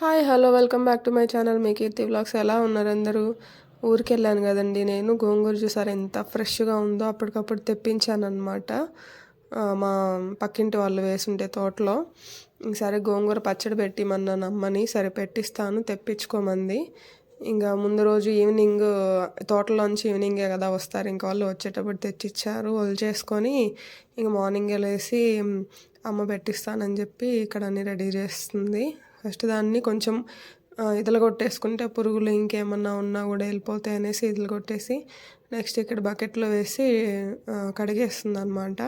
Hi hello welcome back to my channel. Me Keerthi blogs ఎలా ఉన్నారు అందరూ? ఊరికి వెళ్ళాను కదండి నేను. గోంగూర చూసారు ఎంత ఫ్రెష్గా ఉందో అప్పటికప్పుడు తెప్పించాను అనమాట మా పక్కింటి వాళ్ళు వేసుంటే తోటలో. సరే గోంగూర పచ్చడి పెట్టిమన్నాను అమ్మని సరే పెట్టిస్తాను తెప్పించుకోమంది. ఇంకా ముందు రోజు ఈవినింగ్ తోటలోంచి ఈవినింగే కదా వస్తారు. ఇంకా వాళ్ళు వచ్చేటప్పుడు తెచ్చిచ్చారు వాళ్ళు చేసుకొని ఇంక మార్నింగ్ వెళ్ళేసి అమ్మ పెట్టిస్తానని చెప్పి ఇక్కడ అన్ని రెడీ చేస్తుంది. ఫస్ట్ దాన్ని కొంచెం ఇదలు కొట్టేసుకుంటే పురుగులు ఇంకేమన్నా ఉన్నా కూడా వెళ్ళిపోతాయి అనేసి ఇదలు కొట్టేసి నెక్స్ట్ ఇక్కడ బకెట్లో వేసి కడిగేస్తుంది అనమాట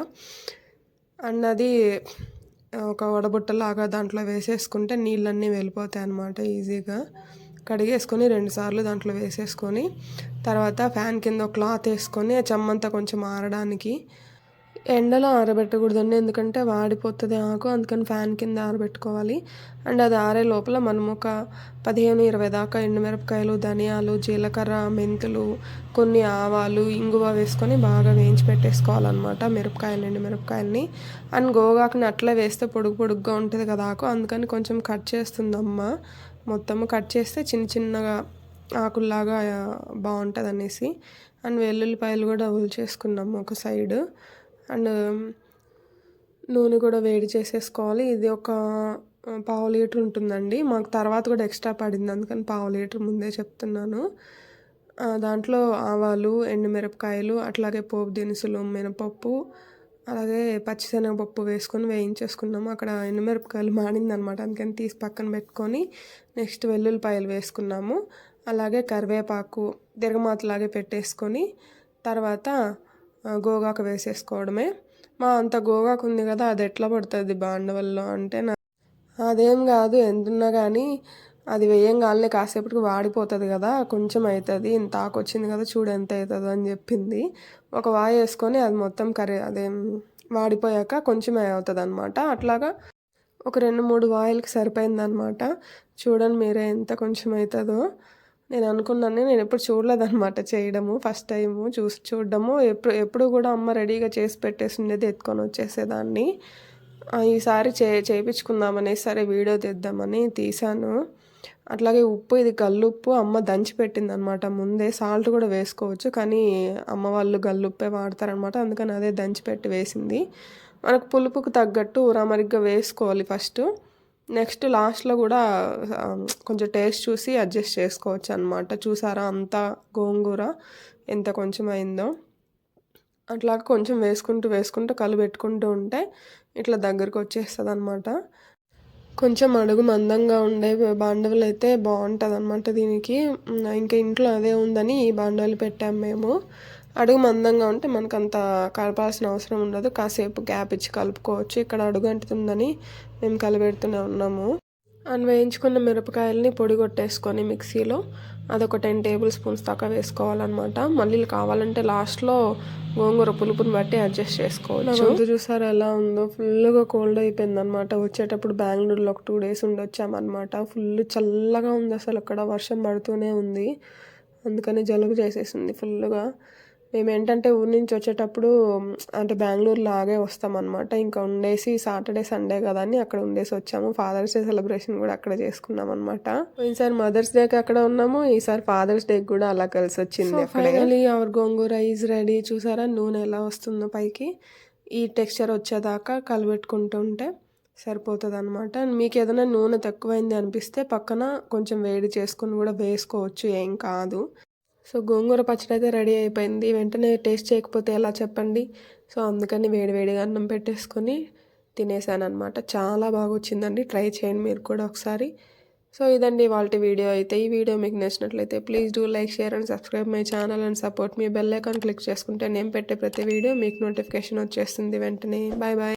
అండ్ అది ఒక వడబుట్టలాగా దాంట్లో వేసేసుకుంటే నీళ్ళన్నీ వెళ్ళిపోతాయి అనమాట ఈజీగా. కడిగేసుకొని రెండుసార్లు దాంట్లో వేసేసుకొని తర్వాత ఫ్యాన్ కింద క్లాత్ వేసుకొని చెమ్మంతా కొంచెం ఆరడానికి ఎండలో ఆరబెట్టకూడదండి. ఎందుకంటే వాడిపోతుంది ఆకు అందుకని ఫ్యాన్ కింద ఆరబెట్టుకోవాలి. అండ్ అది ఆరే లోపల మనం ఒక పదిహేను ఇరవై దాకా ఎండుమిరపకాయలు ధనియాలు జీలకర్ర మెంతులు కొన్ని ఆవాలు ఇంగువ వేసుకొని బాగా వేయించి పెట్టేసుకోవాలన్నమాట మిరపకాయలు ఎండుమిరపకాయలని. అండ్ గోగాకుని అట్లా వేస్తే పొడుగు పొడుగ్గా ఉంటుంది కదా ఆకు. అందుకని కొంచెం కట్ చేస్తుంది అమ్మ మొత్తం కట్ చేస్తే చిన్న చిన్నగా ఆకుల్లాగా బాగుంటుంది అనేసి అండ్ వెల్లుల్లిపాయలు కూడా చేసుకున్నాము ఒక సైడు. అండ్ నూనె కూడా వేడి చేసేసుకోవాలి. ఇది ఒక పావు లీటర్ ఉంటుందండి. మాకు తర్వాత కూడా ఎక్స్ట్రా పడింది. అందుకని పావు లీటర్ ముందే చెప్తున్నాను. దాంట్లో ఆవాలు ఎండుమిరపకాయలు అట్లాగే పోపు దినుసులు మినపప్పు అలాగే పచ్చిశనగపప్పు వేసుకొని వేయించేసుకున్నాము. అక్కడ ఎండుమిరపకాయలు మాడిందనమాట. అందుకని తీసి పక్కన పెట్టుకొని నెక్స్ట్ వెల్లుల్లిపాయలు వేసుకున్నాము. అలాగే కరివేపాకు తిరగమాతలాగే పెట్టేసుకొని తర్వాత గోగాకు వేసేసుకోవడమే. మా అంత గోగాకు ఉంది కదా అది ఎట్లా పడుతుంది బాండవల్లో అంటే నా అదేం కాదు ఎంతున్నా కానీ అది వేయంగానే కాసేపటికి వాడిపోతుంది కదా కొంచెం అవుతుంది ఇంత ఆకు వచ్చింది కదా చూడు ఎంత అవుతుంది అని చెప్పింది. ఒక వాయి వేసుకొని అది మొత్తం కర్రీ అదేం వాడిపోయాక కొంచెమే అవుతుంది అనమాట అట్లాగా ఒక రెండు మూడు వాయిల్కి సరిపోయిందనమాట చూడండి మీరే ఎంత కొంచెం అవుతుందో నేను అనుకున్నాను నేను ఎప్పుడు చూడలేదన్నమాట చేయడము ఫస్ట్ టైము చూసి చూడడము. ఎప్పుడు ఎప్పుడు కూడా అమ్మ రెడీగా చేసి పెట్టేసి ఉండేది ఎత్తుకొని వచ్చేసేదాన్ని. ఈసారి చే చేయించుకుందామని సరే వీడియో తీద్దామని తీశాను. అట్లాగే ఉప్పు ఇది గల్లుప్పు అమ్మ దంచి పెట్టింది అనమాట ముందే సాల్ట్ కూడా వేసుకోవచ్చు కానీ అమ్మ వాళ్ళు గల్లుప్పే వాడతారనమాట అందుకని అదే దంచి పెట్టి వేసింది. మనకు పులుపుకు తగ్గట్టు ఉరామరిగ్గా వేసుకోవాలి ఫస్ట్ నెక్స్ట్ లాస్ట్లో కూడా కొంచెం టేస్ట్ చూసి అడ్జస్ట్ చేసుకోవచ్చు అనమాట చూసారా అంతా గోంగూర ఎంత కొంచెం అయిందో అట్లా కొంచెం వేసుకుంటూ వేసుకుంటూ కలిపెట్టుకుంటూ ఉంటే ఇట్లా దగ్గరకు వచ్చేస్తుంది అనమాట కొంచెం అడుగు మందంగా ఉండే బాండవులు అయితే బాగుంటుంది అనమాట దీనికి ఇంకా ఇంట్లో అదే ఉందని ఈ బాండవులు పెట్టాము మేము. అడుగు మందంగా ఉంటే మనకు అంత కలపాల్సిన అవసరం ఉండదు. కాసేపు గ్యాప్ ఇచ్చి కలుపుకోవచ్చు. ఇక్కడ అడుగు అంటుతుందని మేము కలిపెడుతూనే ఉన్నాము. అండ్ వేయించుకున్న మిరపకాయలని పొడి కొట్టేసుకొని మిక్సీలో అదొక టెన్ టేబుల్ స్పూన్స్ దాకా వేసుకోవాలన్నమాట. మళ్ళీ కావాలంటే లాస్ట్లో గోంగూర పులుపుని బట్టి అడ్జస్ట్ చేసుకోవచ్చు. ముందు చూసారు ఎలా ఉందో? ఫుల్గా కోల్డ్ అయిపోయింది అనమాట వచ్చేటప్పుడు బెంగళూరులో ఒక టూ డేస్ ఉండొచ్చామన్నమాట. ఫుల్ చల్లగా ఉంది అసలు. అక్కడ వర్షం పడుతూనే ఉంది. అందుకని జలుబు చేసేసింది ఫుల్గా మేము ఏంటంటే ఊరి నుంచి వచ్చేటప్పుడు అంటే బెంగళూరు లాగే వస్తామన్నమాట. ఇంకా ఉండేసి సాటర్డే సండే కదా అని అక్కడ ఉండేసి వచ్చాము. ఫాదర్స్ డే సెలబ్రేషన్ కూడా అక్కడ చేసుకున్నాం అనమాట ఈసారి మదర్స్ డేకి అక్కడ ఉన్నాము. ఈసారి ఫాదర్స్ డే కూడా అలా కలిసి వచ్చింది finally our gongura is ready. చూసారా? నూనె ఎలా వస్తుందో పైకి. ఈ టెక్స్చర్ వచ్చేదాకా కలిపెట్టుకుంటుంటే సరిపోతుంది అనమాట మీకు ఏదైనా నూనె తక్కువైంది అనిపిస్తే పక్కన కొంచెం వేడి చేసుకుని కూడా వేసుకోవచ్చు. ఏం కాదు. సో గోంగూర పచ్చడి అయితే రెడీ అయిపోయింది. వెంటనే టేస్ట్ చేయకపోతే ఎలా చెప్పండి? సో అందుకని వేడివేడిగా అన్నం పెట్టేసుకొని తినేసాను అనమాట చాలా బాగా వచ్చిందండి ట్రై చేయండి మీరు కూడా ఒకసారి. సో ఇదండి వాళ్ళ వీడియో అయితే. ఈ వీడియో మీకు నచ్చినట్లయితే please do like share and subscribe my channel and support me bell icon click చేసుకుంటే నేను పెట్టే ప్రతి వీడియో మీకు నోటిఫికేషన్ వచ్చేస్తుంది వెంటనే. Bye bye.